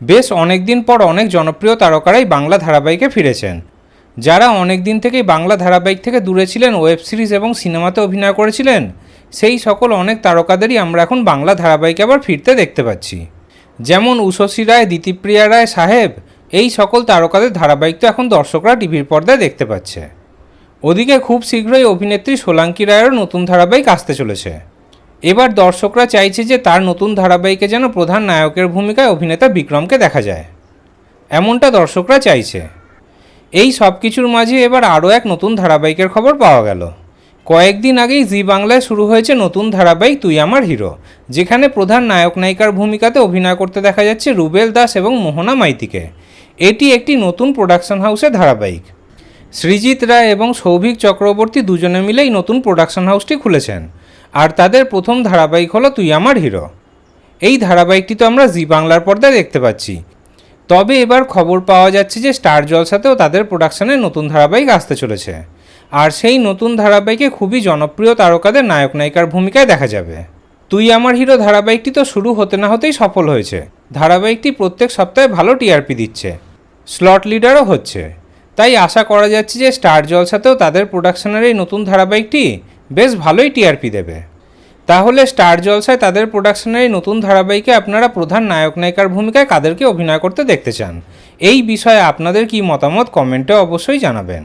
বেশ অনেক দিন পর অনেক জনপ্রিয় তারকারাই বাংলা ধারাবাহিকে ফিরেছেন। যারা অনেক দিন থেকেই বাংলা ধারাবাহিক থেকে দূরে ছিলেন, ওয়েব সিরিজ এবং সিনেমাতে অভিনয় করেছিলেন, সেই সকল অনেক তারকাদেরই আমরা এখন বাংলা ধারাবাহিকে আবার ফিরতে দেখতে পাচ্ছি। যেমন উষসী রায় দিতিপ্রিয়া রায় সাহেব, এই সকল তারকাদের ধারাবাহিক তো এখন দর্শকরা টিভির পর্দায় দেখতে পাচ্ছে। ওদিকে খুব শীঘ্রই অভিনেত্রী সোলাঙ্কি রায়েরও নতুন ধারাবাহিক আসতে চলেছে। এবার দর্শকরা চাইছে যে তার নতুন ধারাবাহিকে যেন প্রধান নায়কের ভূমিকায় অভিনেতা বিক্রমকে দেখা যায়। এমনটা দর্শকরা চাইছে। এই সব কিছুর মাঝে এবার আরও এক নতুন ধারাবাহিকের খবর পাওয়া গেল। কয়েকদিন আগেই জি বাংলায় শুরু হয়েছে নতুন ধারাবাহিক তুই আমার হিরো, যেখানে প্রধান নায়ক নায়িকার ভূমিকাতে অভিনয় করতে দেখা যাচ্ছে রুবেল দাস এবং মোহনা মাইতিকে। এটি একটি নতুন প্রোডাকশন হাউসের ধারাবাহিক। সৃজিত রায় এবং সৌভিক চক্রবর্তী দুজনে মিলেই নতুন প্রোডাকশন হাউসটি খুলেছেন। আর তাদের প্রথম ধারাবাহিক হলো তুই আমার হিরো। এই ধারাবাহিকটি তো আমরা জি বাংলার পর্দায় দেখতে পাচ্ছি। তবে এবার খবর পাওয়া যাচ্ছে যে স্টার জলসাতেও তাদের প্রোডাকশনে নতুন ধারাবাহিক আসতে চলেছে। আর সেই নতুন ধারাবাহিকে খুবই জনপ্রিয় তারকাদের নায়ক নায়িকার ভূমিকায় দেখা যাবে। তুই আমার হিরো ধারাবাহিকটি তো শুরু হতে না হতেই সফল হয়েছে। ধারাবাহিকটি প্রত্যেক সপ্তাহে ভালো টিআরপি দিচ্ছে। স্লট লিডারও হচ্ছে। তাই আশা করা যাচ্ছে যে স্টার জলসাতেও তাদের প্রোডাকশনের এই নতুন ধারাবাহিকটি বেশ ভালোই টিআরপি দেবে। তাহলে স্টার জলসায় তাদের প্রোডাকশনের এই নতুন ধারাবাহিকে আপনারা প্রধান নায়ক নায়িকার ভূমিকায় কাদেরকে অভিনয় করতে দেখতে চান? এই বিষয়ে আপনাদের কি মতামত কমেন্টে অবশ্যই জানাবেন।